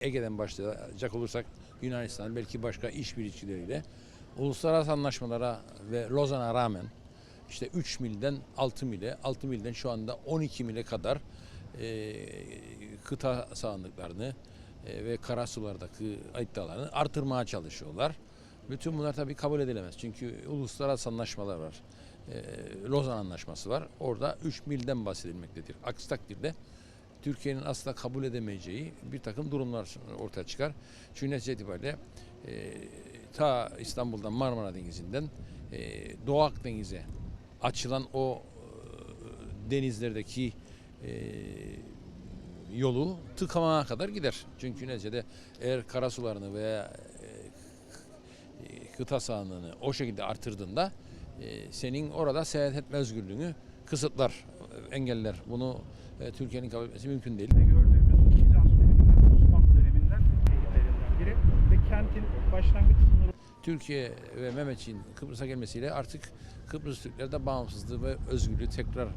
Ege'den başlayacak olursak Yunanistan belki başka işbirlikçileriyle uluslararası anlaşmalara ve Lozan'a rağmen işte 3 milden 6 mile, 6 milden şu anda 12 mile kadar e, kıta sahanlıklarını e, ve karasulardaki iddialarını artırmaya çalışıyorlar. Bütün bunlar tabii kabul edilemez. Çünkü uluslararası anlaşmalar var. E, Lozan Anlaşması var. Orada 3 milden bahsedilmektedir. Aksi takdirde Türkiye'nin asla kabul edemeyeceği bir takım durumlar ortaya çıkar. Çünkü netice itibariyle e, ta İstanbul'dan Marmara Denizi'nden e, Doğu Akdeniz'e açılan o e, denizlerdeki e, yolu tıkamaya kadar gider. Çünkü neticede eğer karasularını veya e, kıta sahanlığını o şekilde artırdığında e, senin orada seyahat etme özgürlüğünü kısıtlar, e, engeller. Bunu e, Türkiye'nin kabul etmesi mümkün değil. de gördüğümüz Bizans döneminden, Osmanlı döneminden eğitlerinden biri ve kentin başlangıç sınırı Türkiye ve Mehmetçiğin Kıbrıs'a gelmesiyle artık Kıbrıs Türkleri de bağımsızlığı ve özgürlüğü tekrar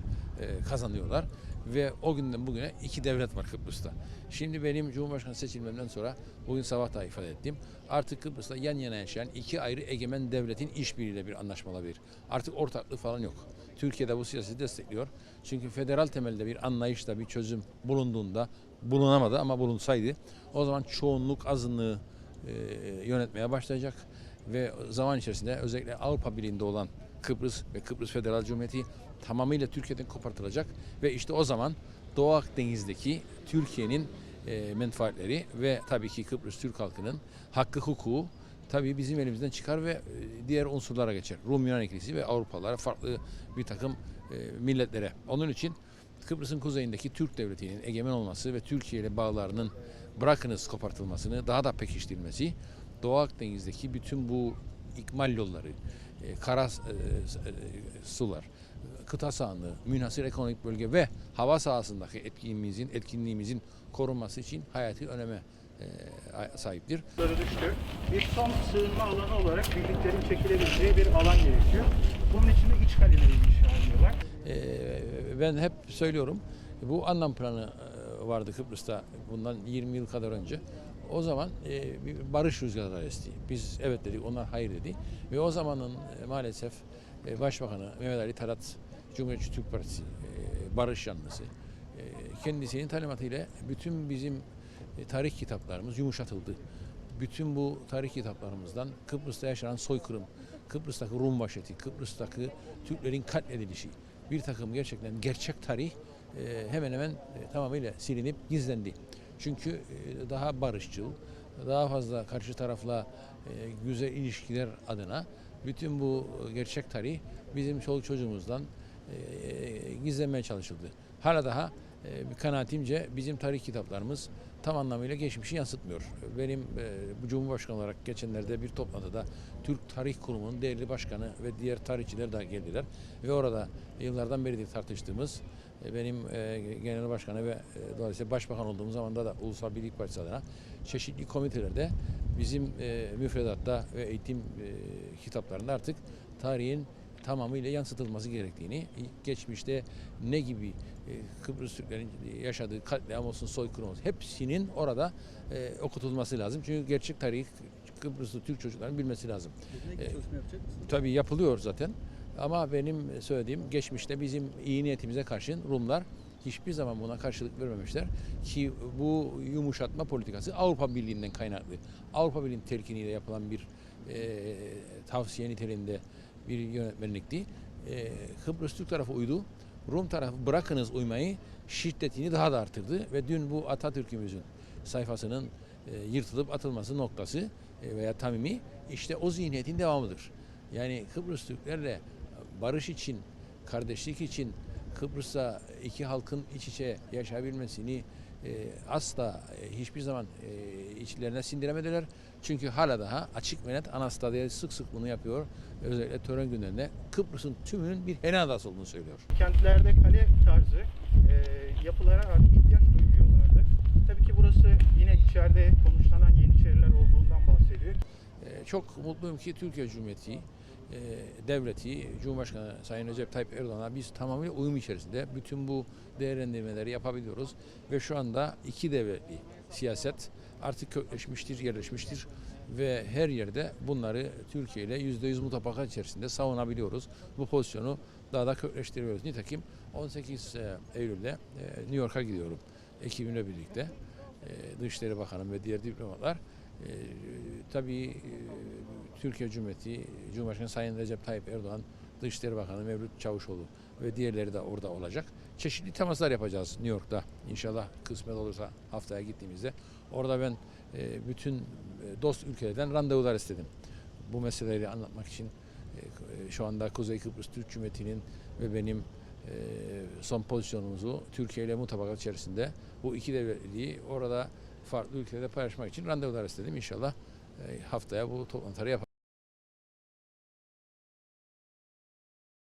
kazanıyorlar. Ve o günden bugüne iki devlet var Kıbrıs'ta. Şimdi benim Cumhurbaşkanı seçilmemden sonra bugün sabah da ifade ettim. Artık Kıbrıs'ta yan yana yaşayan iki ayrı egemen devletin işbirliğiyle bir anlaşma olabilir. Artık ortaklık falan yok. Türkiye de bu siyaseti destekliyor. Çünkü federal temelde bir anlayışla bir çözüm bulunduğunda bulunamadı ama bulunsaydı o zaman çoğunluk azınlığı e, yönetmeye başlayacak ve zaman içerisinde özellikle Avrupa Birliği'nde olan Kıbrıs ve Kıbrıs Federal Cumhuriyeti tamamıyla Türkiye'den kopartılacak ve işte o zaman Doğu Akdeniz'deki Türkiye'nin e, menfaatleri ve tabii ki Kıbrıs Türk halkının hakkı hukuku tabii bizim elimizden çıkar ve e, diğer unsurlara geçer. Rum Yunan ikilisi ve Avrupalılara farklı bir takım e, milletlere. Onun için Kıbrıs'ın kuzeyindeki Türk devletinin egemen olması ve Türkiye ile bağlarının bırakınız kopartılmasını daha da pekiştirilmesi Doğu Akdeniz'deki bütün bu ikmal yolları, e, kara e, e, sular, kıta sahanlığı, münhasır ekonomik bölge ve hava sahasındaki etkinliğimizin, etkinliğimizin korunması için hayati öneme e, sahiptir. düştü. Bir son sığınma alanı olarak birliklerin çekilebileceği bir alan gerekiyor. Bunun için de iç kaleleri inşa ediyorlar. Ee, ben hep söylüyorum bu anlam planı e, vardı Kıbrıs'ta bundan 20 yıl kadar önce. O zaman e, bir barış rüzgarları esti. Biz evet dedik, onlar hayır dedi. Ve o zamanın e, maalesef e, Başbakanı Mehmet Ali Tarat, Cumhuriyetçi Türk Partisi e, barış yanlısı, e, kendisinin talimatıyla bütün bizim e, tarih kitaplarımız yumuşatıldı. Bütün bu tarih kitaplarımızdan Kıbrıs'ta yaşanan soykırım, Kıbrıs'taki Rum vahşeti, Kıbrıs'taki Türklerin katledilişi, bir takım gerçekten gerçek tarih hemen hemen tamamıyla silinip gizlendi. Çünkü daha barışçıl, daha fazla karşı tarafla güzel ilişkiler adına bütün bu gerçek tarih bizim çoluk çocuğumuzdan e, gizlenmeye çalışıldı. Hala daha e, bir kanaatimce bizim tarih kitaplarımız tam anlamıyla geçmişi yansıtmıyor. Benim e, bu Cumhurbaşkanı olarak geçenlerde bir toplantıda Türk Tarih Kurumu'nun değerli başkanı ve diğer tarihçiler de geldiler. Ve orada yıllardan beridir tartıştığımız e, benim e, genel başkanı ve e, dolayısıyla başbakan olduğum zamanda da Ulusal Birlik Partisi adına çeşitli komitelerde bizim e, müfredatta ve eğitim e, kitaplarında artık tarihin tamamıyla yansıtılması gerektiğini, geçmişte ne gibi e, Kıbrıs Türklerin yaşadığı katliam olsun, soykırım olsun hepsinin orada e, okutulması lazım. Çünkü gerçek tarihi Kıbrıslı Türk çocukların bilmesi lazım. E? Tabii yapılıyor zaten. Ama benim söylediğim geçmişte bizim iyi niyetimize karşın Rumlar hiçbir zaman buna karşılık vermemişler. Ki bu yumuşatma politikası Avrupa Birliği'nden kaynaklı. Avrupa Birliği'nin telkiniyle yapılan bir e, tavsiye niteliğinde bir yönetmenlikti. E, Kıbrıs Türk tarafı uydu. Rum tarafı bırakınız uymayı şiddetini daha da artırdı ve dün bu Atatürk'ümüzün sayfasının e, yırtılıp atılması noktası e, veya tamimi işte o zihniyetin devamıdır. Yani Kıbrıs Türklerle barış için, kardeşlik için Kıbrıs'ta iki halkın iç içe yaşayabilmesini e, asla e, hiçbir zaman e, içlerine sindiremediler. Çünkü hala daha açık ve net Anastasiya sık sık bunu yapıyor. Özellikle tören günlerinde Kıbrıs'ın tümünün bir Henadası olduğunu söylüyor. Kentlerde kale tarzı e, yapılara artık ihtiyaç duymuyorlardı. Tabii ki burası yine içeride konuşlanan Yeniçeriler olduğundan bahsediyor. Ee, Çok mutluyum ki Türkiye Cumhuriyeti e, devleti, Cumhurbaşkanı Sayın Recep Tayyip Erdoğan'a biz tamamıyla uyum içerisinde bütün bu değerlendirmeleri yapabiliyoruz ve şu anda iki devletli siyaset artık kökleşmiştir, yerleşmiştir ve her yerde bunları Türkiye ile %100 mutabakat içerisinde savunabiliyoruz. Bu pozisyonu daha da kökleştiriyoruz. Nitekim 18 e, Eylül'de e, New York'a gidiyorum ekibimle birlikte. E, Dışişleri Bakanı ve diğer diplomatlar tabii Türkiye Cumhuriyeti Cumhurbaşkanı Sayın Recep Tayyip Erdoğan, Dışişleri Bakanı Mevlüt Çavuşoğlu ve diğerleri de orada olacak. Çeşitli temaslar yapacağız New York'ta. İnşallah kısmet olursa haftaya gittiğimizde. Orada ben e, bütün e, dost ülkelerden randevular istedim. Bu meseleleri anlatmak için e, şu anda Kuzey Kıbrıs Türk Cumhuriyeti'nin ve benim son pozisyonumuzu Türkiye ile mutabakat içerisinde bu iki devletliği orada farklı ülkelerde paylaşmak için randevular istedim. İnşallah haftaya bu toplantıları yapacağız.